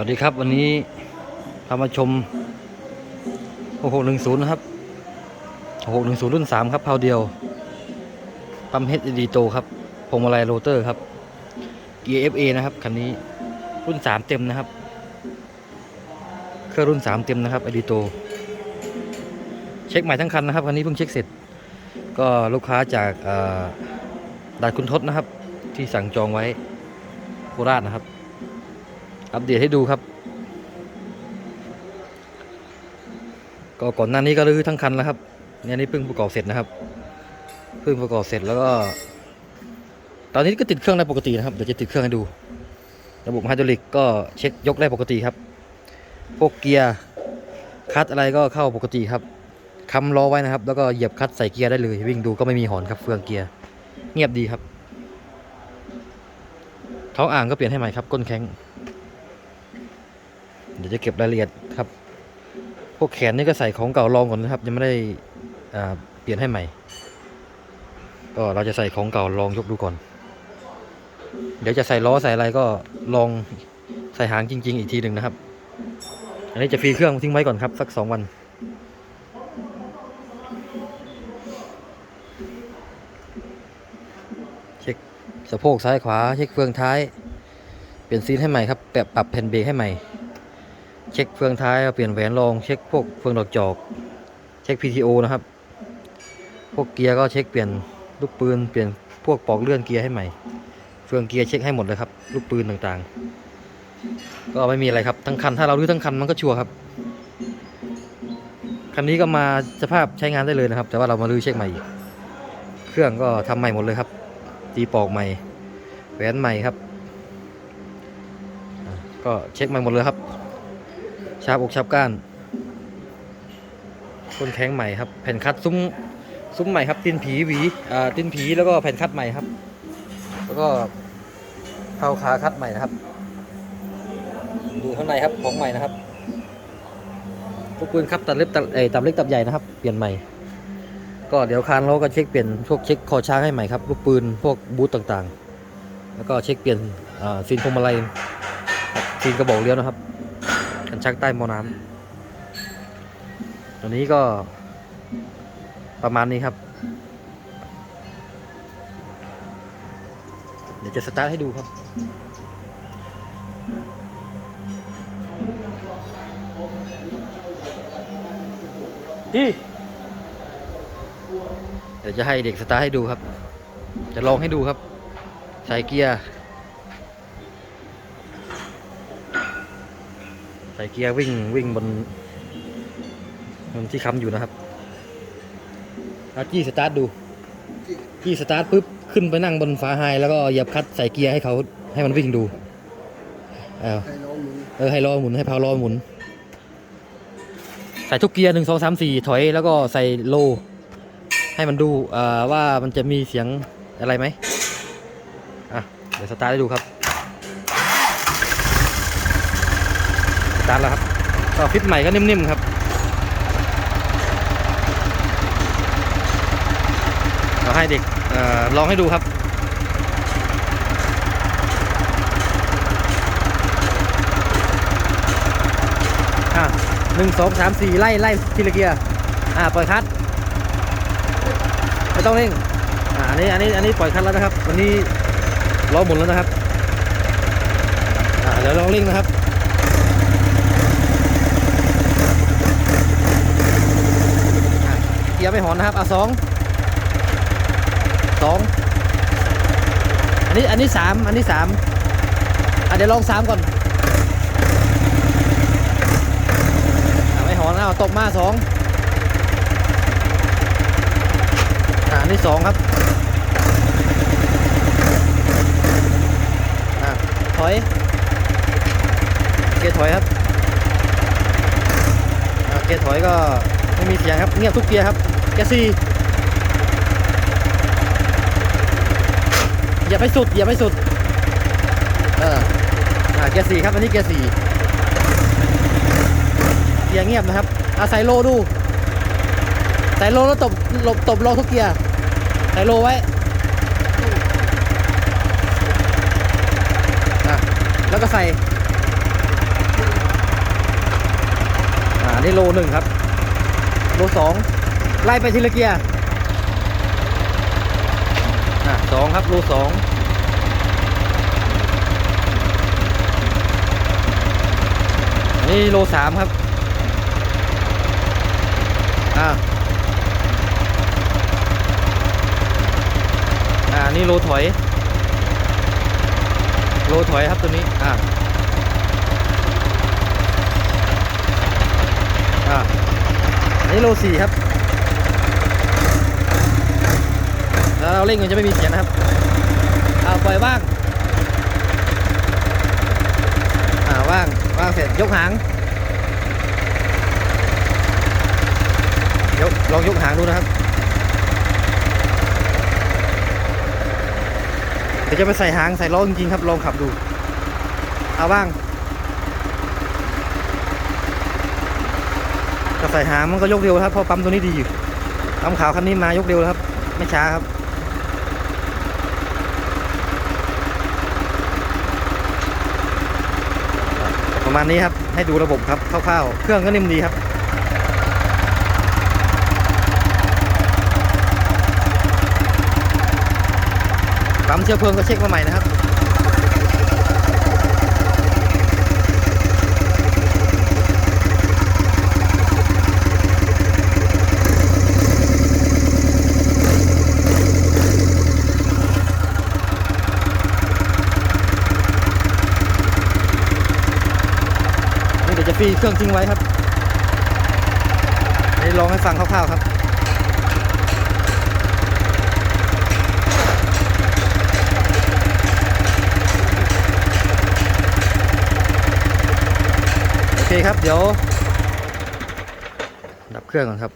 วัสดีครับวันนี้พามาชม6610นะครับ6610 รุ่น 3 ครับเพาเดียว ปั๊ม HED โตครับพวงมาลัยโรเตอร์ครับ Gear FA นะครับคันนี้รุ่น 3 เต็มนะครับ เครื่องรุ่น 3 เต็มนะครับ ED โต เช็คใหม่ทั้งคันนะครับคันนี้เพิ่งเช็คเสร็จ ก็ลูกค้าจากดานคุณทศนะครับ ที่สั่งจองไว้โคราชนะครับ อัปเดตให้ดูครับ ก็ก่อนหน้านี้ก็รื้อทั้งคันแล้วครับเนี่ยนี่เพิ่งประกอบเสร็จนะครับ เพิ่งประกอบเสร็จแล้วก็ ตอนนี้ก็ติดเครื่องได้ปกตินะครับเดี๋ยวจะติดเครื่องให้ดู ระบบไฮดรอลิกก็เช็คยกได้ปกติครับ พวกเกียร์คัดอะไรก็เข้าปกติครับคำล้อไว้นะครับ แล้วก็เหยียบคัดใส่เกียร์ได้เลย วิ่งดูก็ไม่มีหอนครับเฟืองเกียร์เงียบดีครับท้องอ่างก็เปลี่ยนให้ใหม่ครับก้นแข็ง เดี๋ยวจะเก็บรายละเอียดครับ พวกแขนนี่ก็ใส่ของเก่าลองก่อนนะครับ ยังไม่ได้เปลี่ยนให้ใหม่ ก็เราจะใส่ของเก่าลองยกดูก่อน เดี๋ยวจะใส่ล้อใส่อะไรก็ลองใส่หางจริง ๆ อีกทีหนึ่งนะครับ อันนี้จะฟรีเครื่องทิ้งไว้ก่อนครับ สักสองวันเช็คสะโพกซ้ายขวาเช็คเฟืองท้าย เปลี่ยนซีนให้ใหม่ครับแบบปรับแผ่นเบรกให้ใหม่ เช็คเฟืองท้ายเปลี่ยนแหวนรองเช็คพวกเฟืองดอกจอก เช็ค PTO นะครับ พวกเกียร์ก็เช็คเปลี่ยนลูกปืนเปลี่ยนพวกปลอกเลื่อนเกียร์ให้ใหม่ เฟืองเกียร์เช็คให้หมดเลยครับ ลูกปืนต่างๆ ก็ไม่มีอะไรครับทั้งคันถ้าเรารื้อทั้งคันมันก็ชัวร์ครับคันนี้ก็มาสภาพใช้งานได้เลยนะครับ แต่ว่าเรามารื้อเช็คใหม่อีกเครื่องก็ทำใหม่หมดเลยครับตีปลอกใหม่แหวนใหม่ครับ ก็เช็คใหม่หมดเลยครับาบอกชาบก้านก้นแข้งใหม่ครับ แผ่นคัดซุ้มซุ้มใหม่ครับตินผีหวีอ่าตินผีแล้วก็แผ่นคัดใหม่ครับ แล้วก็เท้าขาคัดใหม่นะครับ ดูข้างในครับของใหม่นะครับทุกปืนครับตัดเล็บตัดเอตับเล็กตับใหญ่นะครับ เปลี่ยนใหม่ ก็เดี๋ยวคานเราก็เช็คเปลี่ยนพวกเช็คคอช้างให้ใหม่ครับลูกปืนพวกบูทต่างๆ แล้วก็เช็คเปลี่ยนซีนพวงมาลัยซีนกระบอกเลี้ยวนะครับ กันชักใต้หมอน้ำตัวนี้ก็ประมาณนี้ครับ เดี๋ยวจะสตาร์ทให้ดูครับดีเดี๋ยวจะให้เด็กสตาร์ทให้ดูครับ จะลองให้ดูครับ ใส่เกียร์ ส่เกียร์วิ่งวิ่งบนบนที่ค้ำอยู่นะครับเอาจี้สตาร์ทดูจี้สตาร์ทปุ๊บขึ้นไปนั่งบนฝาไฮแล้วก็เหยียบคัดใส่เกียร์ให้เขาให้มันวิ่งดูเอาให้ล้อหมุนเออให้ล้อหมุนให้พาวล้อหมุน ใส่ทุกเกียร์หนึ่งสองสามสี่ถอยแล้วก็ใส่โล ให้มันดูว่ามันจะมีเสียงอะไรไหมอะเดี๋ยวสตาร์ทให้ดูครับ ตาร์ทแล้วครับก็ฟิตใหม่ก็นิ่มๆครับเราให้เด็กออลองให้ดูครับหนึ่งสองสามสี่ไล่ไล่ทีละเกียร์อ่าปล่อยคัดไม่ต้องเร่งอ่าอันนี้อันนี้อันนี้ปล่อยคัดแล้วนะครับ วันนี้ล้อหมุนแล้วนะครับอ่าเดี๋ยวลองเร่งนะครับ อะเกียร์ ไม่หอนนะครับอะสองสองอันนี้อันนี้สามอันนี้สามอะเดี๋ยวลองสามก่อนอไม่หอนเอาตกมาสองอันนี้สองครับถอยเกียร์ถอยครับเกียร์ถอยก็ไม่มีเสียงครับเงียบทุกเกียร์ครับ เกียร์สี่อย่าไปสุดอย่าไปสุด เอออะเกียร์สี่ครับอันนี้เกียร์สี่เกียร์เงียบนะครับอาใส่โลดูใส่โลแล้วตบหลบตบโลทุกเกียร์ใส่โลไว้แล้วก็ใส่ อ่านี่โลหนึ่งครับ โลสอง ไล่ไปทีละเกียร์อะสองครับโลสองนี่โลสามครับอ่าอ่า นี่โลถอย โลถอยครับตัวนี้ อ่าอ่านนี้โลสี่ครับ แล้วเราเร่งมันจะไม่มีเสียงนะครับเอาปล่อยว่างอ่าว่างว่างเสร็จยกหางยกลองยกหางดูนะครับเดี๋ยวจะไปใส่หางใส่ล้อจริงๆครับลองขับดูเอาบ้างก็ใส่หางมันก็ยกเร็วครับเพราะปั๊มตัวนี้ดีอยู่ปั๊มขาวคันนี้มายกเร็วแล้วครับ ไม่ช้าครับ ประมาณนี้ครับ ให้ดูระบบครับคร่าวๆ เครื่องก็นิ่มดีครับ ปั๊มเชื้อเพลิงก็เช็คมาใหม่นะครับ นี่เดี๋ยวจะ ฟรีเครื่องทิ้งไว้ครับนี่ลองให้ฟังคร่าวๆครับโอเคครับเดี๋ยว ดับเครื่องก่อนครับ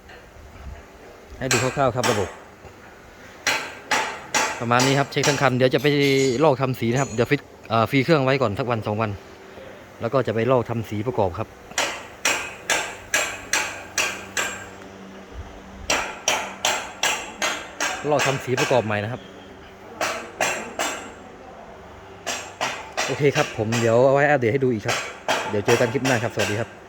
ให้ดูคร่าวๆครับระบบประมาณนี้ครับเช็คทั้งคันเดี๋ยวจะไปลอกทำสีนะครับเดี๋ยวฟิตฟรีเครื่องไว้ก่อนสักวันสองวัน แล้วก็จะไปลอกทำสีประกอบครับลอกทำสีประกอบใหม่นะครับ โอเคครับผมเดี๋ยวเอาไว้อัปเดตให้ดูอีกครับ เดี๋ยวเจอกันคลิปหน้าครับ สวัสดีครับ